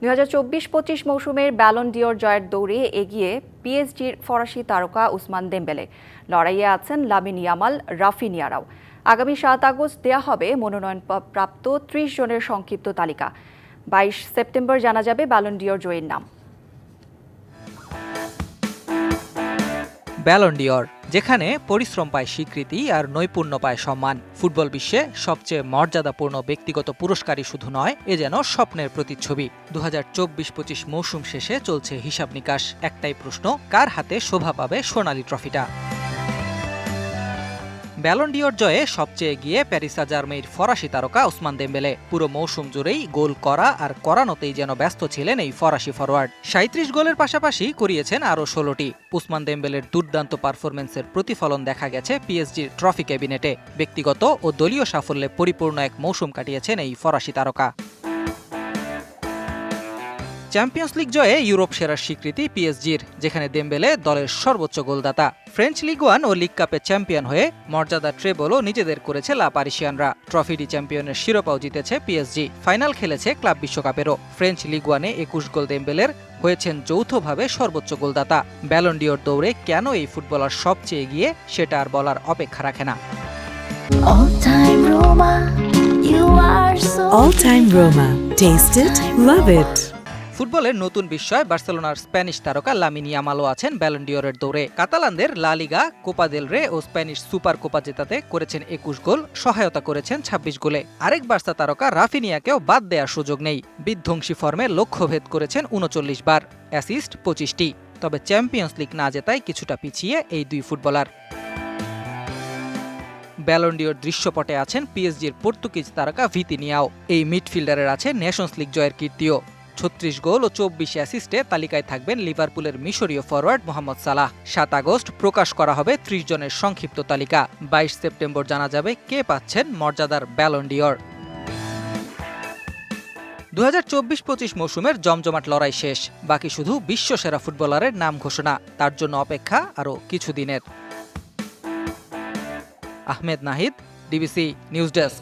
দুই হাজার চব্বিশ পঁচিশ মৌসুমের ব্যালন ডিওর জয়ের দৌড়ে এগিয়ে পিএসজির ফরাসি তারকা উসমান দেম্বেলে। লড়াইয়ে আছেন লামিন ইয়ামাল রাফিনিয়ারাও আগামী সাত আগস্ট দেয়া হবে মনোনয়ন প্রাপ্ত ত্রিশ জনের সংক্ষিপ্ত তালিকা। বাইশ সেপ্টেম্বর জানা যাবে ব্যালন ডিওর জয়ের নাম। ব্যালন্ডিয়র, যেখানে পরিশ্রম পায় স্বীকৃতি আর নৈপুণ্য পায় সম্মান। ফুটবল বিশ্বে সবচেয়ে মর্যাদাপূর্ণ ব্যক্তিগত পুরস্কারই শুধু নয়, এ যেন স্বপ্নের প্রতিচ্ছবি। দু হাজার চব্বিশ পঁচিশ মৌসুম শেষে চলছে হিসাব নিকাশ। একটাই প্রশ্ন, কার হাতে শোভা পাবে সোনালি ট্রফিটা? ব্যালন্ডিয়র জয়ে সবচেয়ে গিয়ে প্যারিসা জার্মেইর ফরাসি তারকা ওসমান দেম্বেলে। পুরো মৌসুম জুড়েই গোল করা আর করানোতেই যেন ব্যস্ত ছিলেন এই ফরাসি ফরোয়ার্ড। সাঁত্রিশ গোলের পাশাপাশি করিয়েছেন আরও ষোলোটি। উসমান দেম্বেলের দুর্দান্ত পারফরমেন্সের প্রতিফলন দেখা গেছে পিএসজির ট্রফি ক্যাবিনেটে। ব্যক্তিগত ও দলীয় সাফল্যে পরিপূর্ণ এক মৌসুম কাটিয়েছেন এই ফরাসি তারকা। চ্যাম্পিয়ন্স লিগ জয়ে ইউরোপ সেরার স্বীকৃতি পিএসজির যেখানে দেম্বেলে দলের সর্বোচ্চ গোলদাতা। ফ্রেঞ্চ লিগ ওয়ান ও লিগ কাপে চ্যাম্পিয়ন হয়ে মর্যাদা ট্রেবলও নিজেদের করেছে লা পারিসিয়ানরা ট্রফিটি চ্যাম্পিয়নের শিরোপাও জিতেছে পিএসজি ফাইনাল খেলেছে ক্লাব বিশ্বকাপেরও ফ্রেঞ্চ লিগ ওয়ানে একুশ গোল দেম্বেলের হয়েছেন যৌথভাবে সর্বোচ্চ গোলদাতা। ব্যালন্ডিওর দৌড়ে কেন এই ফুটবলার সবচেয়ে এগিয়ে সেটা আর বলার অপেক্ষা রাখে না। All time Roma, you are so All time Roma. Taste it, love it. ফুটবলের নতুন বিস্ময়, বার্সেলোনার স্প্যানিশ তারকা লামিন ইয়ামালও আছেন ব্যালন্ডিওরের দৌড়ে কাতালানদের লা লিগা, কোপা দেল রে ও স্প্যানিশ সুপার কোপা জেতাতে করেছেন একুশ গোল, সহায়তা করেছেন ২৬ গোলে। আরেক বার্সা তারকা রাফিনিয়াকেও বাদ দেওয়ার সুযোগ নেই। বিধ্বংসী ফর্মে লক্ষ্যভেদ করেছেন উনচল্লিশ বার, অ্যাসিস্ট পঁচিশটি। তবে চ্যাম্পিয়ন্স লিগ না জেতায় কিছুটা পিছিয়ে এই দুই ফুটবলার। ব্যালন্ডিওর দৃশ্যপটে আছেন পিএসজির পর্তুগিজ তারকা ভিতিনিয়াও। এই মিডফিল্ডারের আছে নেশনস লিগ জয়ের কীর্তিও। ছত্রিশ গোল ও চব্বিশ অ্যাসিস্টে তালিকায় থাকবেন লিভারপুলের মিশরীয় ফরওয়ার্ড মোহাম্মদ সালাহ। সাত আগস্ট প্রকাশ করা হবে ত্রিশ জনের সংক্ষিপ্ত তালিকা। বাইশ সেপ্টেম্বর জানা যাবে কে পাচ্ছেন মর্যাদার ব্যালন্ডিওর দু হাজার চব্বিশ পঁচিশ মৌসুমের জমজমাট লড়াই শেষ। বাকি শুধু বিশ্বসেরা ফুটবলারের নাম ঘোষণা। তার জন্য অপেক্ষা আরও কিছুদিনের। Ahmed Nahid DBC news desk